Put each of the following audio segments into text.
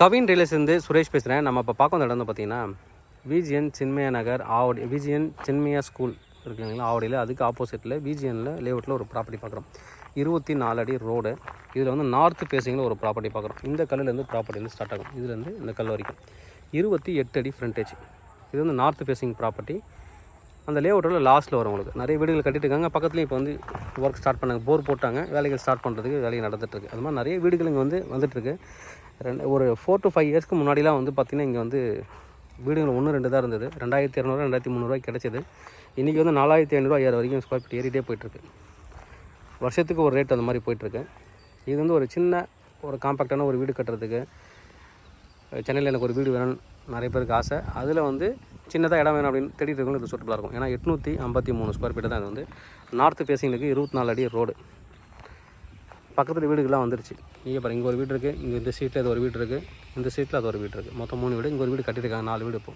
கவின் ரியல்ஸ்லேருந்து சுரேஷ் பேசுகிறேன் நம்ம இப்போ பார்க்க வந்த இடம் வந்து பார்த்தீங்கன்னா VGN Chinmaya Nagar Avadi VGN Chinmaya school இருக்கு இல்லைங்களா? ஆவடியில் அதுக்கு ஆப்போசிட்டில் விஜிஎனில் லேஅவுட்டில் ஒரு ப்ராப்பர்ட்டி பார்க்குறோம். இருபத்தி நாலு அடி ரோடு இதில் வந்து நார்த்து ஃபேஸிங்கில் ஒரு ப்ராப்பர்ட்டி பார்க்குறோம். இந்த கல்லுலேருந்து ப்ராப்பர்ட்டி வந்து ஸ்டார்ட் ஆகும். இதுலேருந்து இந்த கல் வரைக்கும். இருபத்தி எட்டு அடி ஃப்ரண்டேஜ் இது வந்து நார்த்து ஃபேஸிங் ப்ராப்பர்ட்டி அந்த லேஅவுட்டோட லாஸ்ட்டில் வரும் உங்களுக்கு. நிறைய வீடுகள் கட்டிட்டு இருக்காங்க பக்கத்துலேயும் இப்போ வந்து ஒர்க் ஸ்டார்ட் பண்ணாங்க. போர் போட்டாங்க. வேலைகள் ஸ்டார்ட் பண்ணுறதுக்கு வேலை நடந்துட்டுருக்கு. அது மாதிரி நிறைய வீடுகள் இங்கே வந்து வந்துட்டுருக்கு. ரெண்டு ஒரு ஃபோர் டு ஃபைவ் இயர்ஸ்க்கு முன்னாடிலாம் வந்து பார்த்திங்கன்னா இங்கே வந்து வீடுகள் ஒன்று ரெண்டு தான் இருந்தது. ரெண்டாயிரத்தி இரநூறுவா ரெண்டாயிரத்தி முந்நூறுரூவா கிடச்சிது. இன்றைக்கி வந்து நாலாயிரத்தி ஐநூறுரூவா ஐயாயிரம் வரைக்கும் ஸ்கொயர் ஃபீட் ஏறிட்டே போயிட்டுருக்கு. வருஷத்துக்கு ஒரு ரேட் அந்த மாதிரி போயிட்டுருக்கு. இது வந்து ஒரு சின்ன ஒரு காம்பேக்டான ஒரு வீடு கட்டுறதுக்கு சென்னையில் எனக்கு ஒரு வீடு வேணும்னு நிறைய பேருக்கு ஆசை. அதில் வந்து சின்னதாக இடம் வேணும் அப்படின்னு தேடிட்டு இருக்கவங்களுக்கு இது சூட்டபுளாக இருக்கும். ஏன்னா எட்நூற்றி ஐம்பத்தி மூணு ஸ்கொயர் ஃபீட் தான் இது வந்து. நார்த்து ஃபேஸிங்களுக்கு இருபத்தி நாலு அடி ரோடு பக்கத்தில் வீடுகள்லாம் வந்துருச்சு. இங்கே பாருங்க இங்கே ஒரு வீடு இருக்குது இங்கே இந்த சீட்டில் அது ஒரு வீடு இருக்குது இந்த சீட்டில் அது ஒரு வீடு இருக்குது மொத்தம் மூணு வீடு. இங்கே ஒரு வீடு கட்டியிருக்காங்க. நாலு வீடு இப்போ.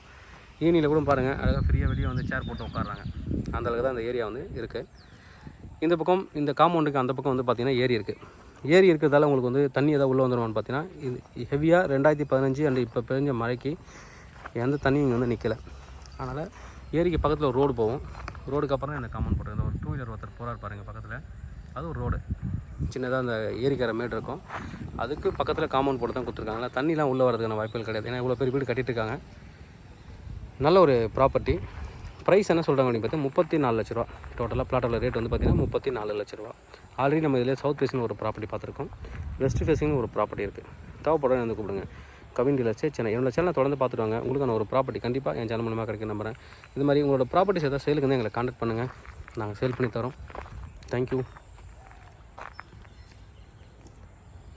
ஈவினிங்கில் கூட பாருங்கள் அழகாக ஃப்ரீயாக வெளியே வந்து சேர் போட்டு உட்காடுறாங்க அந்த அளவுக்கு தான் இந்த ஏரியா வந்து இருக்குது இந்த பக்கம் இந்த காம்பவுண்டுக்கு அந்த பக்கம் வந்து பார்த்திங்கன்னா ஏரி இருக்குது ஏரி இருக்கிறதால உங்களுக்கு வந்து தண்ணி எதாவது உள்ளே வந்துடும்னு பார்த்தீங்கன்னா இது ஹெவியாக ரெண்டாயிரத்தி பதினஞ்சு அண்ட் இப்போ பெஞ்ச மழைக்கு எந்த தண்ணியும் இங்கே வந்து நிற்கலை அதனால் ஏரிக்கு பக்கத்தில் ஒரு ரோடு போகும். ரோடுக்கு அப்புறம் தான் இந்த காம்பவுண்ட் போட்டு ஒரு டூ வீலர் ஒருத்தர் போகிறார் பாருங்கள் பக்கத்தில். அது ஒரு ரோடு. சின்னதாக அந்த ஏரிக்கார மேடு இருக்கும். அதுக்கு பக்கத்தில் காம்பவுண்ட் போட்டு தான் கொடுத்துருக்காங்க. தண்ணிலாம் உள்ளே வரதுக்கான வாய்ப்புகள் கிடையாது. ஏன்னா இவ்வளோ பெரிய வீடு கட்டிட்டுருக்காங்க. நல்ல ஒரு ப்ராப்பர்ட்டி ப்ரைஸ் என்ன சொல்கிறாங்க அப்படின்னு பார்த்தா முப்பத்தி நாலு லட்ச ரூபா. டோட்டலாக பிளாட்டோட ரேட் வந்து பார்த்திங்கன்னா முப்பத்தி நாலு லட்ச ரூபா. ஆல்ரெடி நம்ம இதில் சவுத் ஃபேஸிங் ஒரு ப்ராப்பர்ட்டி பார்த்துருக்கோம். வெஸ்ட் ஃபேஸிங்னு ஒரு ப்ராப்பர்ட்டி இருக்குது தேவைப்படம் வந்து கூப்பிடுங்க. கவின் டீலர்ஸ் சேனல் என்னோட சேனலை தொடர்ந்து பார்த்துட்டு வாங்க. உங்களுக்கான ஒரு ப்ராப்பர்ட்டி கண்டிப்பாக என் சேனல் மூலமாக கிடைக்கும் நம்புறேன். இது மாதிரி உங்களோட ப்ராப்பர்ட்டிஸ் ஏதாவது சேலுக்கு வந்து எங்களை காண்டாக்ட் பண்ணுங்கள் நாங்கள் சேல் பண்ணி தரோம். தேங்க்யூ